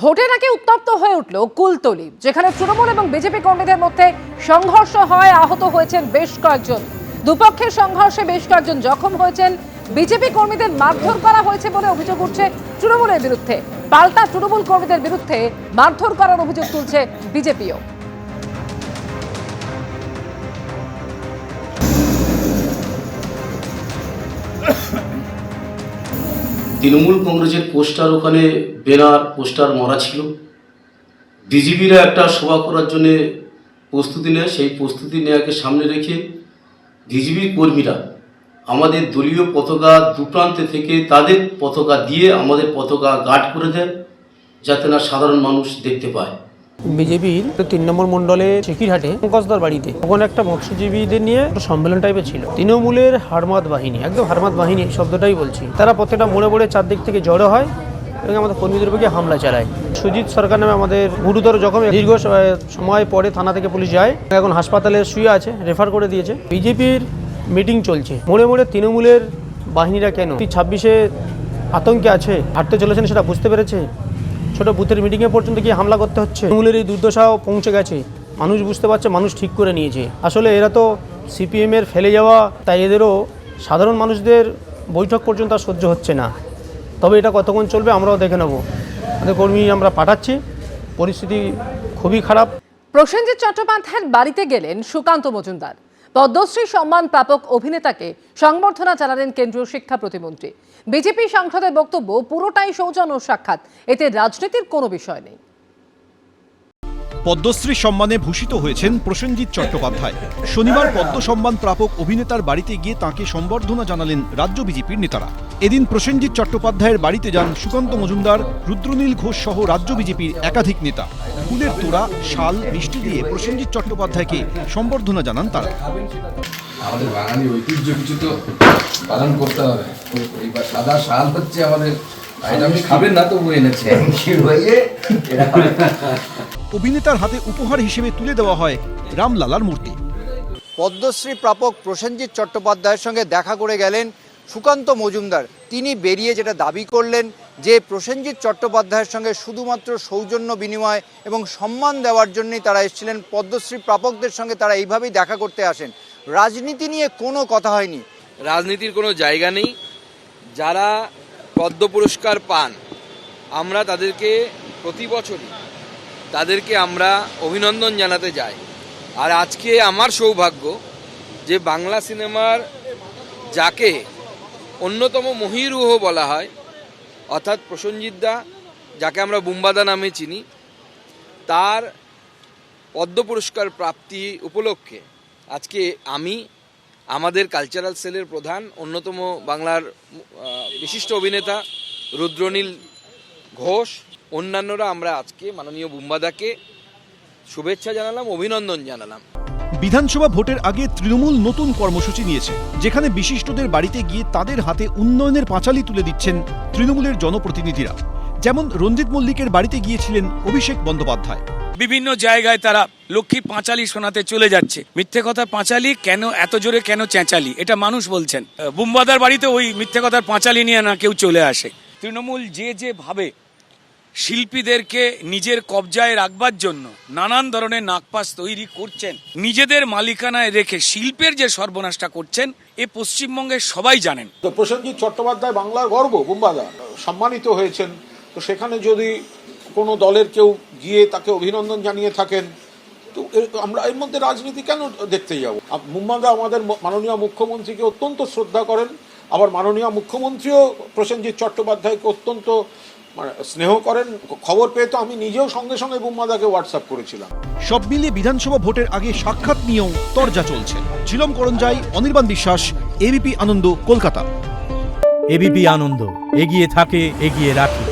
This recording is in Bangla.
ভোটের আগে উত্তপ্ত হয়ে উঠল কুলতলি, যেখানে তৃণমূল এবং বিজেপি কর্মীদের মধ্যে সংঘর্ষ হয়, আহত হয়েছেন বেশ কয়েকজন। দুপক্ষের সংঘর্ষে বেশ কয়েকজন জখম হয়েছেন। বিজেপি কর্মীদের মারধর করা হয়েছে বলে অভিযোগ উঠছে তৃণমূলের বিরুদ্ধে। পাল্টা তৃণমূল কর্মীদের বিরুদ্ধে মারধর করার অভিযোগ তুলছে বিজেপিও। তৃণমূল কংগ্রেসের পোস্টার ওখানে বেনার, পোস্টার মরা ছিল। বিজেপিরা একটা সভা করার জন্যে প্রস্তুতি নেয়, সেই প্রস্তুতি নেওয়াকে সামনে রেখে বিজেপির কর্মীরা আমাদের দলীয় পতাকা দুপ্রান্তে থেকে তাদের পতাকা দিয়ে আমাদের পতাকা গার্ড করে দেয়, যাতে না সাধারণ মানুষ দেখতে পায়। বিজেপির তিন নম্বর মণ্ডলে চিকিরহাটে পঙ্কজদার বাড়িতে। ওখানে একটা মৎস্যজীবীদের নিয়ে সম্মেলন টাইপের ছিল। তৃণমূলের হারমাদ বাহিনী, একদম হারমাদ বাহিনী এই শব্দটাই বলছি। তারা প্রত্যেকটা মোড়ে মোড়ে চারদিক থেকে জড়ো হয় এবং আমাদের কর্মীদের উপরে হামলা চালায়। সুজিত সরকার নামে আমাদের গুরুতর জখম দীর্ঘ সময় পরে থানা থেকে পুলিশ যায়। এখন হাসপাতালে শুয়ে আছে রেফার করে দিয়েছে। বিজেপির মিটিং চলছে। মোড়ে মোড়ে তৃণমূলের বাহিনীরা কেন? ছাব্বিশে আতঙ্কে আছে? হাঁটতে চলেছেন সেটা বুঝতে পেরেছে ছোট বুথের মিটিংয়ে পর্যন্ত গিয়ে হামলা করতে হচ্ছে। তৃণমূলের এই দুর্দশাও পৌঁছে গেছে। মানুষ বুঝতে পারছে, মানুষ ঠিক করে নিয়েছে। আসলে এরা তো সিপিএমের ফেলে যাওয়া, তাই এদেরও সাধারণ মানুষদের বৈঠক পর্যন্ত আর সহ্য হচ্ছে না। তবে এটা কতক্ষণ চলবে আমরাও দেখে নেব। আমাদের কর্মী আমরা পাঠাচ্ছি। পরিস্থিতি খুবই খারাপ। প্রসেনজিৎ চট্টোপাধ্যায়ের বাড়িতে গেলেন সুকান্ত মজুমদার। পদ্মশ্রী সম্মান প্রাপক অভিনেতাকে সংবর্ধনা জানালেন কেন্দ্রীয় শিক্ষা প্রতিমন্ত্রী। বিজেপি সাংসদের বক্তব্য, পুরোটাই সৌজন্য সাক্ষাৎ। এতে রাজনীতির কোনো বিষয় নেই। পদ্মশ্রী সম্মানে ভূষিত হয়েছেন প্রসেনজিৎ চট্টোপাধ্যায়। শনিবার পদ্ম সম্মান প্রাপক অভিনেতার বাড়িতে গিয়ে তাঁকে সম্বর্ধনা জানালেন রাজ্য বিজেপির নেতারা। এদিন প্রসেনজিৎ চট্টোপাধ্যায়ের বাড়িতে যান সুকান্ত মজুমদার রুদ্রনীল ঘোষ সহ রাজ্য বিজেপির একাধিক নেতা। ফুলের তোড়া শাল মিষ্টি দিয়ে প্রসেনজিৎ চট্টোপাধ্যায়কে সম্বর্ধনা জানান তারা। আমাদের বাঙালি ঐতিহ্য কিছু তো পালন করতে হবে। এইবার সাদা শাল হচ্ছে আমাদের। খাবেন না তবু এনেছে। অভিনেতার হাতে উপহার হিসেবে তুলে দেওয়া হয় রামলালার মূর্তি। পদ্মশ্রী প্রাপক প্রসেনজিৎ চট্টোপাধ্যায়ের সঙ্গে দেখা করে গেলেন সুকান্ত মজুমদার। তিনি বেরিয়ে যেটা দাবি করলেন যে প্রসেনজিৎ চট্টোপাধ্যায়ের সঙ্গে শুধুমাত্র সৌজন্য বিনিময় এবং সম্মান দেওয়ার জন্যই তারা এসেছিলেন, পদ্মশ্রী প্রাপকদের সঙ্গে তারা এইভাবেই দেখা করতে আসেন। রাজনীতি নিয়ে কোনো কথা হয়নি। রাজনীতির কোনো জায়গা নেই। যারা পদ্ম পুরস্কার পান, আমরা তাদেরকে প্রতি বছরই তাদেরকে আমরা অভিনন্দন জানাতে যাই। আর আজকে আমার সৌভাগ্য যে বাংলা সিনেমার যাকে অন্যতম মহিরুহ বলা হয়। অর্থাৎ প্রসঞ্জিৎ দা, যাকে আমরা বুম্বাদা নামে চিনি, তার পদ্ম পুরস্কার প্রাপ্তি উপলক্ষে আজকে আমি আমাদের কালচারাল সেলের প্রধান, অন্যতম বাংলার বিশিষ্ট অভিনেতা রুদ্রনীল ঘোষ, অন্যান্যরা আমরা আজকে মাননীয় বুম্বাদাকে শুভেচ্ছা জানালাম, অভিনন্দন জানালাম। বিধানসভা ভোটের আগে তৃণমূল নতুন কর্মসূচি নিয়েছে, যেখানে বিশিষ্টদের বাড়িতে গিয়ে তাদের হাতে উন্নয়নের পাঁচালি তুলে দিচ্ছেন তৃণমূলের জনপ্রতিনিধিরা। যেমন রঞ্জিত মল্লিকের বাড়িতে গিয়েছিলেন অভিষেক বন্দ্যোপাধ্যায়। বিভিন্ন জায়গায় তারা লক্ষ্মী পাঁচালি শোনাতে চলে যাচ্ছে। মিথ্যে কথা পাঁচালি কেন এত জোরে কেন চেঁচালি? এটা মানুষ বলছেন। বুম্বাদার বাড়িতে ওই মিথ্যে কথার পাঁচালি নিয়ে না কেউ চলে আসে। তৃণমূল যে যে ভাবে শিল্পীদেরকে নিজের কবজায় রাখবার জন্য নানান ধরনের নাকপাস তৈরি করছেন। নিজেদের মালিকানায় রেখে শিল্পের যে সর্বনাশটা করছেন, এ পশ্চিমবঙ্গের সবাই জানেন। তো প্রসেনজিৎ চট্টোপাধ্যায় বাংলার গর্ব, বুম্বাদা, সম্মানিত হয়েছেন। তো সেখানে যদি কোনো দলের কেউ গিয়ে তাকে অভিনন্দন জানিয়ে থাকেন, তো আমরা এর মধ্যে রাজনীতি কেন দেখতে যাব? মুম্বাদা আমাদের মাননীয় মুখ্যমন্ত্রীকে অত্যন্ত শ্রদ্ধা করেন। আবার মাননীয় মুখ্যমন্ত্রীও প্রসেনজিৎ চট্টোপাধ্যায়কে অত্যন্ত মানে স্নেহ করেন খবর পেয়ে তো আমি নিজেও সঙ্গে সঙ্গে বুম্মাদাকে হোয়াটসঅ্যাপ করেছিলাম। সব মিলিয়ে বিধানসভা ভোটের আগে সাক্ষাৎ নিয়েও তরজা চলছে। ঝিলম করঞ্জাই অনির্বাণ বিশ্বাস এবিপি আনন্দ কলকাতা। এবিপি আনন্দ এগিয়ে থাকে এগিয়ে রাখে।